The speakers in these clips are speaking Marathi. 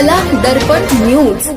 कला दर्पण न्यूज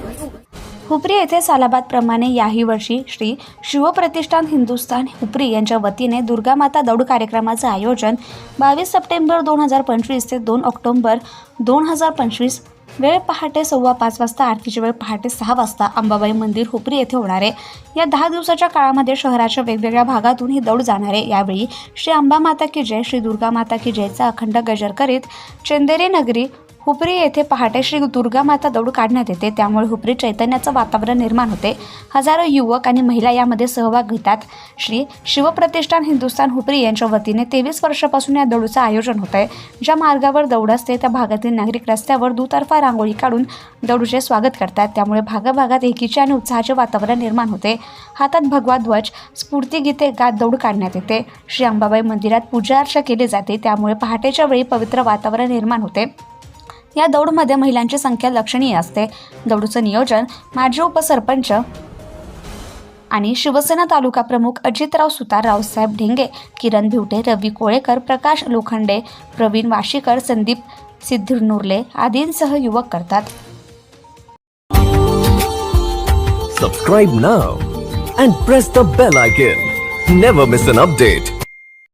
हुपरी येथे सालाबादप्रमाणे याही वर्षी श्री शिवप्रतिष्ठान हिंदुस्थान हुपरी यांच्या वतीने दुर्गामाता दौड कार्यक्रमाचं आयोजन बावीस सप्टेंबर दोन हजार पंचवीस ते दोन ऑक्टोंबर दोन हजार पंचवीस वेळ पहाटे सव्वा पाच वाजता आरतीची वेळ पहाटे सहा वाजता अंबाबाई मंदिर हुपरी येथे होणार आहे. या दहा दिवसाच्या काळामध्ये शहराच्या वेगवेगळ्या भागातून ही दौड जाणार आहे. यावेळी श्री अंबा माता की जय श्री दुर्गा माता की जयचा अखंड गजर करीत चंदेरी नगरी हुपरी येथे पहाटे श्री दुर्गा माता दौड काढण्यात येते. त्यामुळे हुपरी चैतन्याचं वातावरण निर्माण होते. हजारो युवक आणि महिला यामध्ये सहभाग घेतात. श्री शिवप्रतिष्ठान हिंदुस्थान हुपरी यांच्या वतीने तेवीस वर्षापासून या दौडचं आयोजन होत आहे ज्या मार्गावर दौड असते त्या भागातील नागरिक रस्त्यावर दुतर्फा रांगोळी काढून दडूचे स्वागत करतात. त्यामुळे भागाभागात एकीचे आणि उत्साहाचे वातावरण निर्माण होते. हातात भगवा ध्वज स्फूर्तीगीते गात दौड काढण्यात येते. श्री अंबाबाई मंदिरात पूजा अर्चा केली जाते. त्यामुळे पहाटेच्या वेळी पवित्र वातावरण निर्माण होते. या दौडमध्ये महिलांची संख्या लक्षणीय असते. दौडचं नियोजन माजी उपसरपंच आणि शिवसेना तालुका प्रमुख अजितराव सुतार रावसाहेब ढेंगे किरण भिवटे रवी कोळेकर प्रकाश लोखंडे प्रवीण वाशीकर संदीप सिद्धिर्नुर्ले आदींसह युवक करतात. Subscribe now and press the bell icon never miss an update